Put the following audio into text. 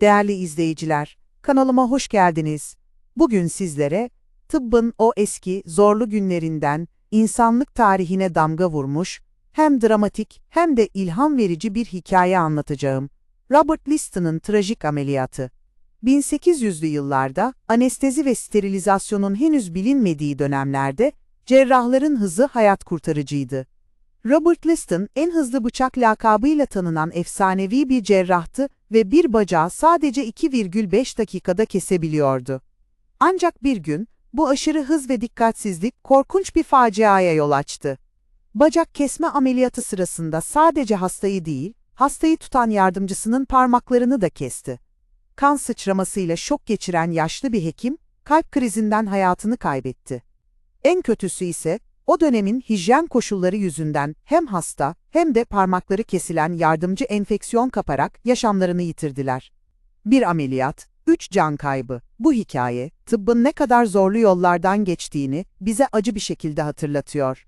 Değerli izleyiciler, kanalıma hoş geldiniz. Bugün sizlere tıbbın o eski zorlu günlerinden insanlık tarihine damga vurmuş, hem dramatik hem de ilham verici bir hikaye anlatacağım. Robert Liston'ın trajik ameliyatı. 1800'lü yıllarda anestezi ve sterilizasyonun henüz bilinmediği dönemlerde cerrahların hızı hayat kurtarıcıydı. Robert Liston en hızlı bıçak lakabıyla tanınan efsanevi bir cerrahtı ve bir bacağı sadece 2,5 dakikada kesebiliyordu. Ancak bir gün bu aşırı hız ve dikkatsizlik korkunç bir faciaya yol açtı. Bacak kesme ameliyatı sırasında sadece hastayı değil, hastayı tutan yardımcısının parmaklarını da kesti. Kan sıçramasıyla şok geçiren yaşlı bir hekim, kalp krizinden hayatını kaybetti. En kötüsü ise o dönemin hijyen koşulları yüzünden hem hasta hem de parmakları kesilen yardımcı enfeksiyon kaparak yaşamlarını yitirdiler. Bir ameliyat, üç can kaybı. Bu hikaye, tıbbın ne kadar zorlu yollardan geçtiğini bize acı bir şekilde hatırlatıyor.